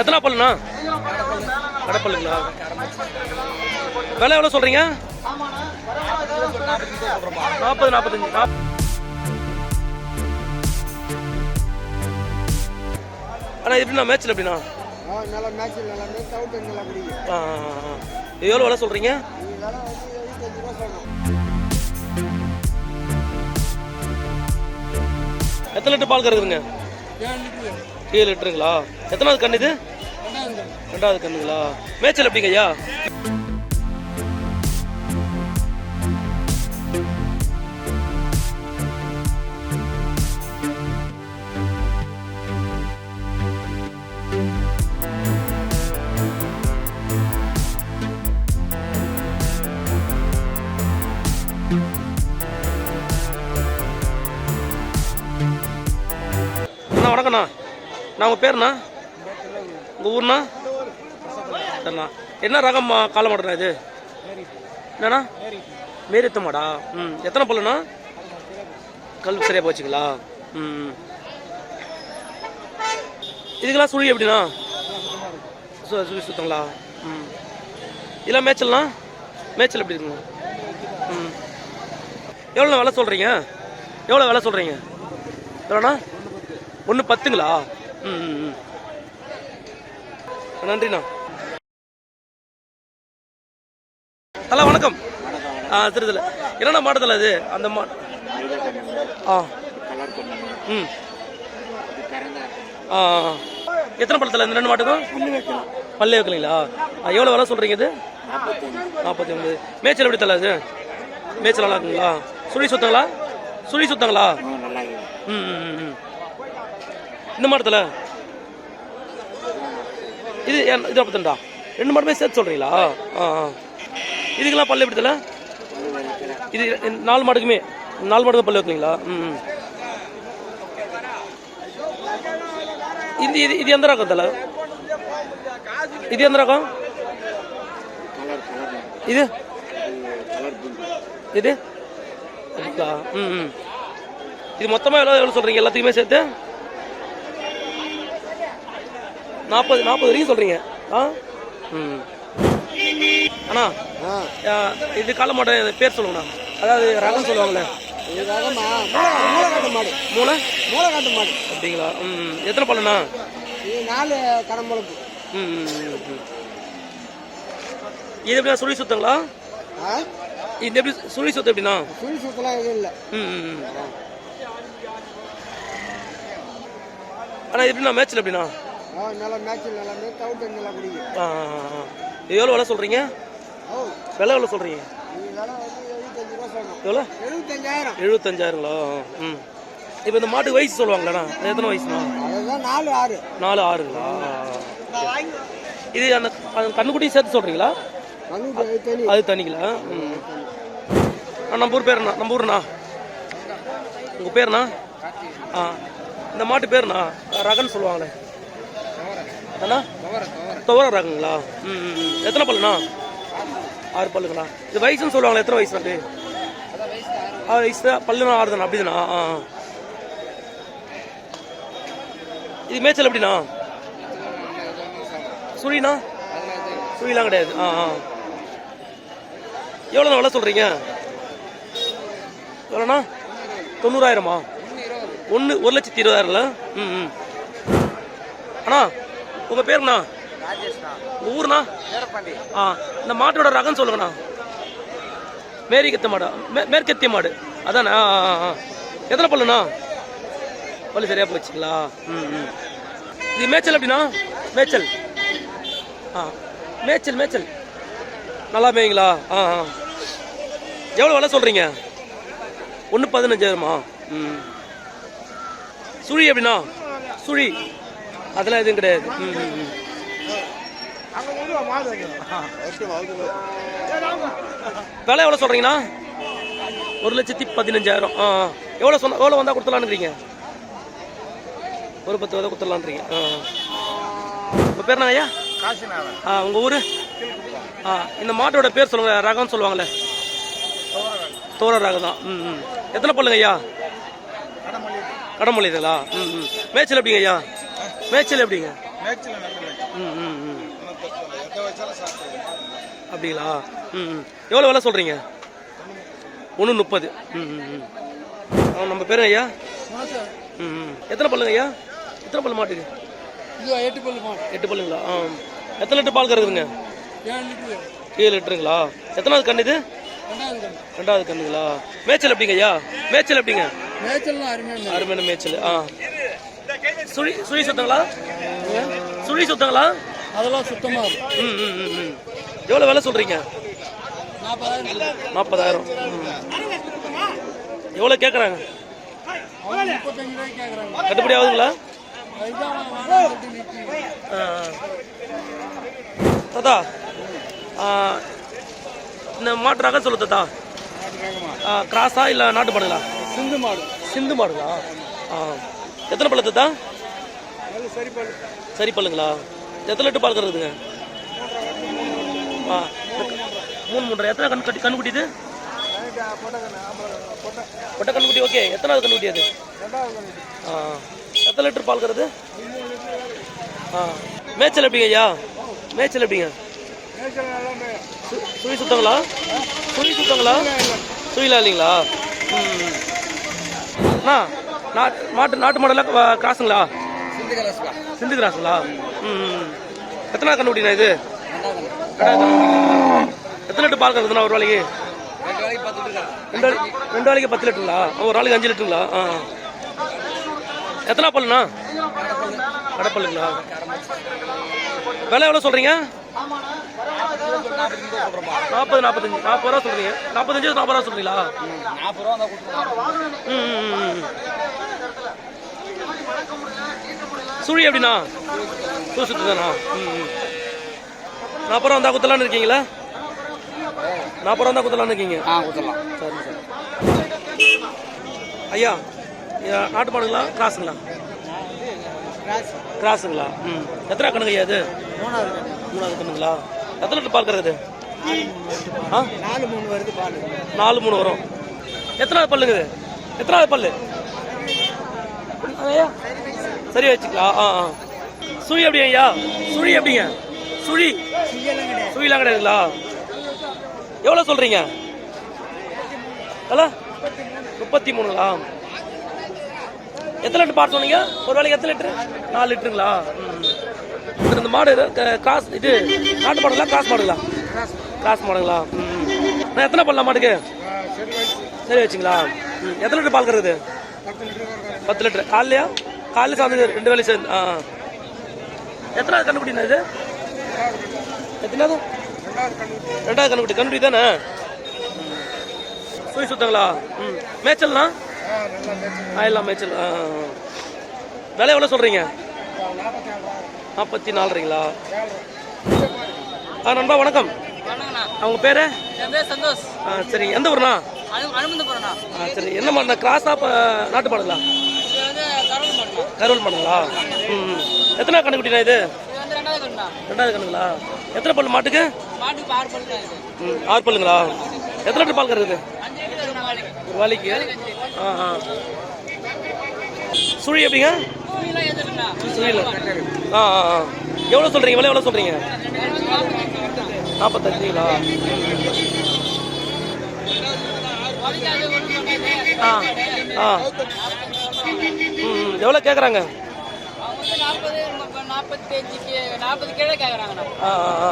எத்தனை பல்லுண்ணா? கடைப்பல்லுங்களா விலை எவ்வளோ சொல்கிறீங்க நாற்பது நாற்பத்தஞ்சு அண்ணா எப்படிண்ணா மேட்ச்சில் எப்படிண்ணா? எவ்வளோ விலை சொல்கிறீங்க எத்தனை லிட்டர் பால் கறக்குதுங்க? ஏழு லிட்டருங்களா? எத்தனாவது கண்ணு இது? ரெண்டாவது கண்ணுங்களா? மேய்ச்சல் எப்படிங்க ஐயா? அண்ணா வணக்கண்ணா நான் உங்கள் பேருண்ணா உங்கள் ஊர்ண்ணா? சரிண்ணா என்ன ரகம் கால மாடுண்ணா இது? என்னண்ணா? மேரித்த மாடா ம். எத்தனை பல்லுண்ணா? கல் சரியாக போச்சுங்களா? ம். இதுக்கெல்லாம் சுழி எப்படிண்ணா? சு- சுழி சுத்தங்களா? ம். இதெல்லாம் மேய்ச்சல்ண்ணா? மேய்ச்சல் எப்படி இருக்குங்க? ம். எவ்வளோண்ணா விலை சொல்கிறீங்க எவ்வளோ விலை சொல்கிறீங்க எவ்வளோண்ணா? ஒன்று பத்துங்களா? ம், ம். நன்றிண்ணா. ஹலோ வணக்கம். ஆ சரி என்னென்ன மாடுதல் அது? அந்த மா ஆ. ம். ஆ ஆ. எத்தனை பழத்தில் இந்த ரெண்டு மாட்டுக்கும்? பல்லே வைக்கலீங்களா? எவ்வளோ விலை சொல்கிறீங்க இது? நாற்பத்தி ஒன்பது மேய்ச்சல் எப்படி தலை அது? மேய்ச்சல் நல்லா இருக்குங்களா? சுழி சுத்தங்களா? சுழி சுத்தங்களா? ம் ம், இந்த மாடத்தில்? இது இது நாற்பத்தெண்டா ரெண்டு மாடுமே சேர்த்து சொல்கிறீங்களா ஆ ஆ. இதுக்கெல்லாம் பல்லு எப்படி தலை? இது இந்த நாலு மாடுக்குமே நாலு மாடுக்கு பல்லு வைக்கலீங்களா ம் இது இது இது எந்த ரகம் தலை? இது எந்த ரகம்? இது? இது? இதுக்கா? ம் ம். இது மொத்தமாக எவ்வளோ எவ்வளோ சொல்கிறீங்க எல்லாத்துக்குமே சேர்த்து? நாற்பது நாற்பது வரைக்கும் சொல்கிறீங்க ஆ? ம். அண்ணா இது கால மாட்டேன் பேர் சொல்லுங்கண்ணா. அதாவது ரகம் மூளை மூளைக்காட்டு மாடு மூளை? மூளைக்காட்டு மாடு அப்படிங்களா? ம். எத்தனை பல்லுண்ணா? நாலு கடம்பளப்பு ம். இது எப்படிண்ணா சுழி சுத்தங்களா? இது எப்படி சுழி சுத்தம் எப்படிண்ணா? சுழி சுத்தலாம் எதுவும் இல்லை ம் ம், ம். அண்ணா இது எப்படிண்ணா மேட்ச்சில் நல்லா மேட்ச் நல்லா பிடிக்கும். எவ்வளோ விலை சொல்கிறீங்க விலை எவ்வளோ சொல்கிறீங்க எவ்வளோ எழுபத்தஞ்சாயிரங்களா? ம். இப்போ இந்த மாட்டுக்கு வயசு சொல்லுவாங்களாண்ணா? எத்தனை வயசுண்ணா? நாலு ஆறு நாலு ஆறுங்களா? இது அந்த கண்ணுக்குட்டியும் சேர்த்து சொல்கிறீங்களா அது தனிங்களா ம். நம்ம ஊர் பேருண்ணா நம்ம ஊர்ண்ணா? உங்கள் பேருண்ணா? ஆ. இந்த மாட்டு பேருண்ணா? ரகன்னு சொல்லுவாங்களே. அண்ணா? துவர ரகங்களா? ம் ம், ம். எத்தனை பல்லுண்ணா? ஆறு பல்லுங்களா? இது வயசுன்னு சொல்லுவாங்களா எத்தனை வயசு அது ஆறு வயசு தான் பல்லுனா ஆறு தானே அப்படிதானா? ஆ இது மேய்ச்சல் எப்படிண்ணா? சுழினா சுழிலாம் கிடையாது. ஆ ஆ. எவ்வளோண்ணா விலை சொல்கிறீங்க எவ்வளோண்ணா? தொண்ணூறாயிரமா? ஒன்று ஒரு லட்சத்தி இருபதாயிரம்ல? ம் ம். அண்ணா உங்கள் பேருண்ணா? ஊர்ண்ணா? ஆ இந்த மாட்டோட ரகம் சொல்லுங்கண்ணா. மேரிக்கத்த மாடா மே மேற்கத்திய மாடு அதானே எத்தனை பல்லுண்ணா? பல்லு சரியாக போச்சுங்களா? ம் ம். இது மேய்ச்சல் எப்படிண்ணா மேய்ச்சல். ஆ மேய்ச்சல் மேய்ச்சல். நல்லா மேய்ங்களா? ஆ ஆ. எவ்வளோ விலை சொல்கிறீங்க ஒன்று பதினஞ்சாயிரமா? ம். சுழி எப்படிண்ணா சுழி. அதெல்லாம் எதுவும் கிடையாது. ம் ம் ம். விலை எவ்வளோ சொல்கிறீங்கண்ணா ஒரு லட்சத்தி பதினஞ்சாயிரம். ஆ. எவ்வளோ சொன்ன எவ்வளோ வந்தால் கொடுத்துலான்றீங்க ஒரு பத்து வதை கொடுத்துடலான்றீங்க ஆ உங்கள் பேர் என்ன ஐயா ஆ உங்கள் ஊர்? ஆ இந்த மாட்டோட பேர் சொல்லுங்க ரகம்னு சொல்லுவாங்களே தோர ரகம் தான். ம் ம். எத்தனை பல்லுங்க ஐயா கடமொழி இதுங்களா ம் ம். மேய்ச்சல் எப்படிங்க ஐயா மேய்ச்சல் எப்படிங்க? மேட்ச்சில் நல்ல மேட்ச் ம் ம் ம். அப்படிங்களா? ம் ம். எவ்வளோ விலை சொல்கிறீங்க ஒன்று முப்பது. ம் ம் நம்ம பேர் ஐயா? ம் ம். எத்தனை பல்லுங்க ஐயா? எத்தனை பல்லு மாட்டுக்கு? இது எட்டு பல்லு எட்டு பல்லுங்களா? ஆ. எத்தனை லிட்டர் பால் கறக்குதுங்க? ஏழு லிட்டரு. ஏழு லிட்டருங்களா? எத்தனாவது கண்ணு இது? ரெண்டாவது கண்ணு. ரெண்டாவது கண்ணுங்களா? மேய்ச்சல் எப்படிங்க ஐயா? மேய்ச்சல் எப்படிங்க? அருமையான அருமையான மேய்ச்சல். ஆ. சுழி சுழி சுத்தங்களா? சுழி சுத்தங்களா? அதெல்லாம் சுத்தமாக ம் ம் ம் எவ்வளோ விலை சொல்கிறீங்க நாற்பதாயிரம் எவ்வளோ கேட்குறாங்க கட்டுப்படி ஆகுதுங்களா. தாத்தா இந்த மாட்டு ரகம் சொல்லு தாத்தா. கிராஸா இல்லை நாட்டு மாடுங்களா? சிந்து மாடு. சிந்து மாடுங்களா? ஆ. எத்தனை பல்லு தாத்தா? அது சரி பல்லு. சரி பல்லுங்களா? எத்தனை லிட்டர் பால் கறக்குதுங்க? மூணு மூன்றரை. எத்தனை கண் கட்டி பொட்டை கண்ணுக்குட்டி ஓகே. எத்தனாவது கண்ணுக்குட்டி அது? ஆ எத்தனை லிட்டர் பால் கறக்குது? ஆ மேய்ச்சல் எப்படிங்க ஐயா? மேய்ச்சல் எப்படிங்க? சுழி சுத்தங்களா? சுழி சுத்தங்களா? சுழிலா இல்லைங்களா? ம். அண்ணா மாட்டு நாட்டு மாடெல்லாம் கிராஸுங்களா சிந்து கிராஸுங்களா ம். எத்தனை கண்டுபிடிண்ணா இது? எத்தனை லிட்டர் பால் கறக்குதுண்ணா ஒரு வேலைக்கு ரெண்டு வேலைக்கு பத்து லிட்டருங்களா? ஒரு நாளைக்கு அஞ்சு லிட்டருங்களா? ஆ எத்தனை பல்லுண்ணா? கடப்பல்லுங்களா விலை எவ்வளோ சொல்கிறீங்க நாற்பது நாற்பத்தஞ்சு நாற்பது ரூபா சொல்கிறீங்க நாற்பத்தஞ்சு நாற்பது ரூபா சொல்கிறீங்களா நாற்பது ரூபா தான் கொடுத்துருக்காங்க. ம் ம், ம், ம். சுழி எப்படிண்ணா? சூ சுத்துதானா ம் ம். நாற்பது ரூபா வந்தா குத்தலான்னு இருக்கீங்களா? நாற்பது ரூபா வந்தா குத்தலான்னு இருக்கீங்க? ஆ கொடுத்துடலாம் சரி சரி. ஐயா ஐயா, நாட்டு மாடுங்களா? கிராஸுங்களா? கிராஸுங்களா? ம். எத்தனை கணக்கு ஐயா அது மூணாவது மூணாவது கண்ணுங்களா எத்தனை லிட்டர் பால் கறக்குது? ஆ? நாலு மூணு வருது பால். நாலு மூணு வரும். எத்தனாவது பல்லுங்க இது எத்தனாவது பல்லு? ஐயா சரி வச்சுக்கலாம். ஆ ஆ சுழி எப்படி ஐயா? சுழி எப்படிங்க? சுழி. சுழிலாம் கிடையாதுங்களா எவ்வளோ சொல்கிறீங்க ஹலோ முப்பத்தி மூணுங்களா? எத்தனை லிட்டர் பாட்டு சொன்னீங்க? ஒரு வேலைக்கு எத்தனை லிட்டரு? நாலு லிட்டருங்களா? ம். இந்த மாடு க- கிராஸ் இது நாட்டு மாடுங்களா? கிராஸ் மாடுங்களா? கிராஸ் மாடுங்களா? ம். நான் எத்தனை பண்ணலாம் மாட்டுக்கு சரி வச்சுங்களா? எத்தனை லிட்டர் பால் கறக்குது? பத்து லிட்டர். காலையா காலையில் சார்ந்து ரெண்டு வேலை சேர்ந்து ஆ எத்தனாவது கண்டுபிடினா இது? எத்தனாவது? ரெண்டாவது கண்டுபிடி கண்டுபிடி தானே? சுய் சுத்தங்களா? ம். மேய்ச்சல்னா? ஆ மேய்ச்சல் எல்லாம் மேய்ச்சல் ஆ, ஆ. விலை எவ்வளோ சொல்கிறீங்க நாற்பத்தி ஏழு ஆ நண்பா வணக்கம். அவங்க பேர்? சந்தோஷ். ஆ சரி. எந்த ஊர்ண்ணா? ஆ சரி. என்ன மாடுண்ணா கிராஸா நாட்டு மாடுங்களா கரவல் மாடுங்களா ம். எத்தனை கண்டுபிடினா இது? ரெண்டாவது கண்ணா ரெண்டாவது கண்ணுங்களா? எத்தனை பல்லு மாட்டுக்கு? ம் ஆறு பல்லுங்களா? எத்தனை லிட்டர் பால் லிட்டர் ஒரு வேலைக்கு? ஆ ஆ. சுழி எப்படிங்க? சுழியில் ஆ எவ்வளோ சொல்கிறீங்க விலை எவ்வளோ சொல்கிறீங்க நாற்பத்தஞ்சுங்களா ஆ ஆ. ம். எவ்வளோ கேட்குறாங்க வந்து நாற்பது கீழே ஆ ஆ ஆ.